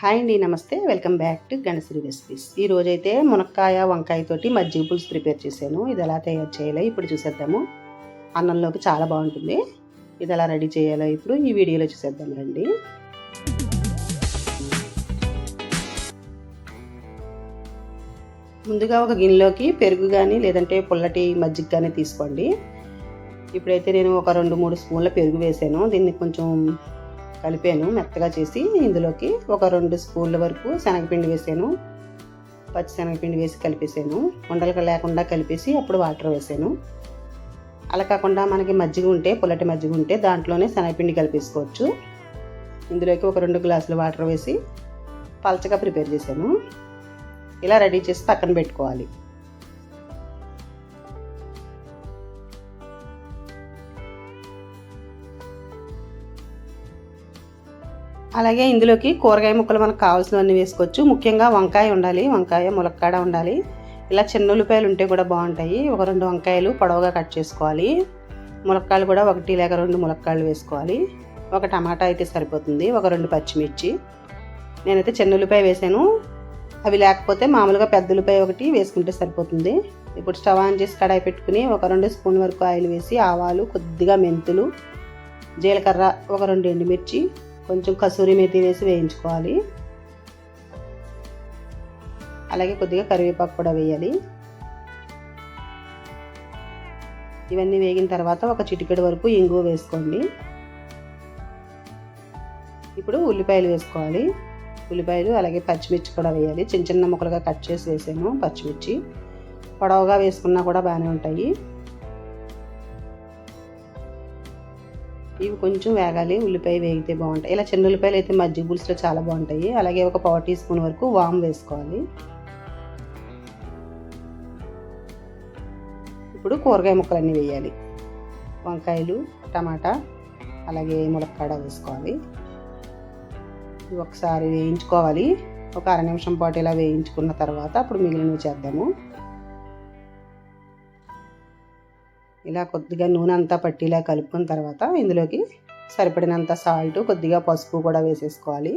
Hi అండి నమస్తే. Welcome back to Ganasri recipes. ఈ రోజైతే మునక్కాయ వంకాయ తోటి మజ్జిగ పులుసు ప్రిపేర్ చేశాను. ఇది ఎలా తయారు చేయాలో ఇప్పుడు చూసేద్దాము. అన్నంలోకి చాలా బాగుంటుంది. ఇది ఎలా రెడీ చేయాలో ఇప్పుడు ఈ వీడియోలో చూసేద్దాం రండి. ముందుగా ఒక గిన్నెలోకి పెరుగు కానీ లేదంటే పుల్లటి మజ్జిగ కానీ తీసుకోండి. ఇప్పుడైతే నేను ఒక రెండు మూడు స్పూన్ల పెరుగు వేసాను. దీన్ని కొంచెం కలిపాను మెత్తగా చేసి ఇందులోకి ఒక రెండు స్పూన్ల వరకు శనగపిండి వేసాను. పచ్చి శనగపిండి వేసి కలిపేసాను. ఉండలు లేకుండా కలిపేసి అప్పుడు వాటర్ వేసాను. అలా కాకుండా మనకి మజ్జిగ ఉంటే పుల్లటి మజ్జిగ ఉంటే దాంట్లోనే శనగపిండి కలిపేసుకోవచ్చు. ఇందులోకి ఒక రెండు గ్లాసులు వాటర్ వేసి పలచగా ప్రిపేర్ చేశాను. ఇలా రెడీ చేసి పక్కన పెట్టుకోవాలి. అలాగే ఇందులోకి కూరగాయ ముక్కలు మనకు కావాల్సినవన్నీ వేసుకోవచ్చు. ముఖ్యంగా వంకాయ ఉండాలి. వంకాయ ములక్కాడ ఉండాలి. ఇలా చిన్న ఉల్లిపాయలు ఉంటే కూడా బాగుంటాయి. ఒక రెండు వంకాయలు పొడవుగా కట్ చేసుకోవాలి. ములక్కాయలు కూడా ఒకటి లేక రెండు ములక్కాయలు వేసుకోవాలి. ఒక టమాటా అయితే సరిపోతుంది. ఒక రెండు పచ్చిమిర్చి. నేనైతే చిన్న ఉల్లిపాయ వేసాను. అవి లేకపోతే మామూలుగా పెద్ద ఉల్లిపాయ ఒకటి వేసుకుంటే సరిపోతుంది. ఇప్పుడు స్టవ్ ఆన్ చేసి కడాయి పెట్టుకుని ఒక రెండు స్పూన్ వరకు ఆయిల్ వేసి ఆవాలు కొద్దిగా మెంతులు జీలకర్ర ఒక రెండు ఎండుమిర్చి కొంచెం కసూరి మెతి వేసి వేయించుకోవాలి. అలాగే కొద్దిగా కరివేపాకు కూడా వేయాలి. ఇవన్నీ వేగిన తర్వాత ఒక చిటికెడు వరకు ఇంగువ వేసుకోండి. ఇప్పుడు ఉల్లిపాయలు వేసుకోవాలి. ఉల్లిపాయలు అలాగే పచ్చిమిర్చి కూడా వేయాలి. చిన్న చిన్న ముక్కలుగా కట్ చేసి వేసాను పచ్చిమిర్చి. పొడవుగా వేసుకున్నా కూడా బాగానే ఉంటాయి. ఇవి కొంచెం వేగాలి. ఉల్లిపాయ వేగితే బాగుంటాయి. ఇలా చిన్న ఉల్లిపాయలు అయితే మజ్జిగ పులుసులో చాలా బాగుంటాయి. అలాగే ఒక పావు టీ స్పూన్ వరకు వామ్ వేసుకోవాలి. ఇప్పుడు కూరగాయ ముక్కలన్నీ వేయాలి. వంకాయలు టమాటా అలాగే ములక్కాడ వేసుకోవాలి. ఇవి ఒకసారి వేయించుకోవాలి. ఒక అర నిమిషం పాటు ఇలా వేయించుకున్న తర్వాత అప్పుడు మిగిలినవి చేద్దాము. ఇలా కొద్దిగా నూనె అంతా పట్టిలా కలుపుకున్న తర్వాత ఇందులోకి సరిపడినంత సాల్ట్ కొద్దిగా పసుపు కూడా వేసేసుకోవాలి.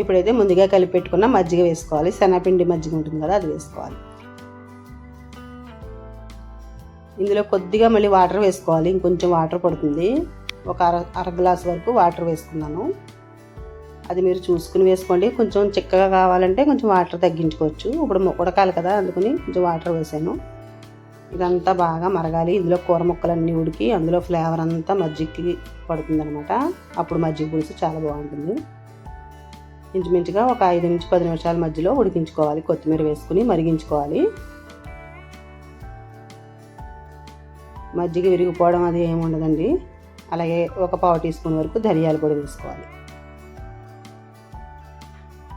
ఇప్పుడైతే ముందుగా కలిపి పెట్టుకున్న మజ్జిగ వేసుకోవాలి. శనగపిండి మజ్జిగ ఉంటుంది కదా అది వేసుకోవాలి. ఇందులో కొద్దిగా మళ్ళీ వాటర్ వేసుకోవాలి. ఇంకొంచెం వాటర్ పడుతుంది. ఒక అర అర గ్లాస్ వరకు వాటర్ వేసుకున్నాను. అది మీరు చూసుకుని వేసుకోండి. కొంచెం చిక్కగా కావాలంటే కొంచెం వాటర్ తగ్గించుకోవచ్చు. ఇప్పుడు ఉడకాలి కదా అందుకని కొంచెం వాటర్ వేసాను. ఇదంతా బాగా మరగాలి. ఇందులో కూర ముక్కలన్నీ ఉడికి అందులో ఫ్లేవర్ అంతా మజ్జిగకి పడుతుంది అనమాట అప్పుడు మజ్జిగ పులుసు చాలా బాగుంటుంది. ఇంచుమించుగా ఒక ఐదు నుంచి పది నిమిషాల మధ్యలో ఉడికించుకోవాలి. కొత్తిమీర వేసుకుని మరిగించుకోవాలి. మజ్జిగ విరిగిపోవడం అది ఏమి ఉండదండి. అలాగే ఒక పావు టీ స్పూన్ వరకు ధనియాలు కూడా వేసుకోవాలి.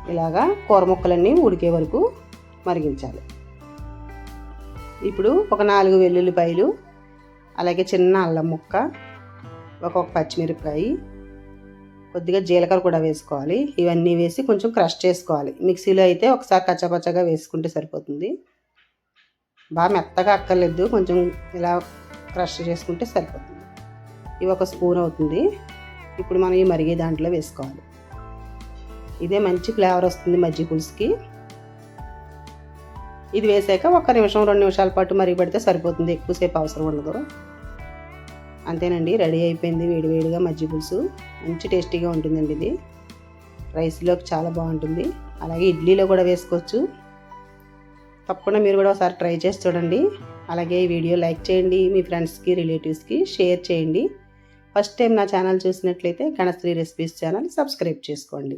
ఇలాగా కూర ముక్కలన్నీ ఉడికే వరకు మరిగించాలి. ఇప్పుడు ఒక నాలుగు వెల్లుల్లిపాయలు అలాగే చిన్న అల్లం ముక్క ఒక పచ్చిమిరపకాయ కొద్దిగా జీలకర్ర కూడా వేసుకోవాలి. ఇవన్నీ వేసి కొంచెం క్రష్ చేసుకోవాలి. మిక్సీలో అయితే ఒకసారి కచ్చపచ్చగా వేసుకుంటే సరిపోతుంది. బాగా మెత్తగా అక్కర్లేదు కొంచెం ఇలా క్రష్ చేసుకుంటే సరిపోతుంది. ఇవి ఒక స్పూన్ అవుతుంది. ఇప్పుడు మనం ఈ మరిగే దాంట్లో వేసుకోవాలి. ఇదే మంచి ఫ్లేవర్ వస్తుంది మజ్జిగ పులుసుకి. ఇది వేసాక ఒక్క నిమిషం రెండు నిమిషాల పాటు మరిగి పెడితే సరిపోతుంది. ఎక్కువసేపు అవసరం ఉండదు. అంతేనండి రెడీ అయిపోయింది వేడివేడిగా మజ్జిగ పులుసు. మంచి టేస్టీగా ఉంటుందండి ఇది. రైస్లోకి చాలా బాగుంటుంది. అలాగే ఇడ్లీలో కూడా వేసుకోవచ్చు. తప్పకుండా మీరు కూడా ఒకసారి ట్రై చేసి చూడండి. అలాగే ఈ వీడియో లైక్ చేయండి మీ ఫ్రెండ్స్కి రిలేటివ్స్కి షేర్ చేయండి. ఫస్ట్ టైం నా ఛానల్ చూసినట్లయితే గణశ్రీ రెసిపీస్ ఛానల్ సబ్స్క్రైబ్ చేసుకోండి.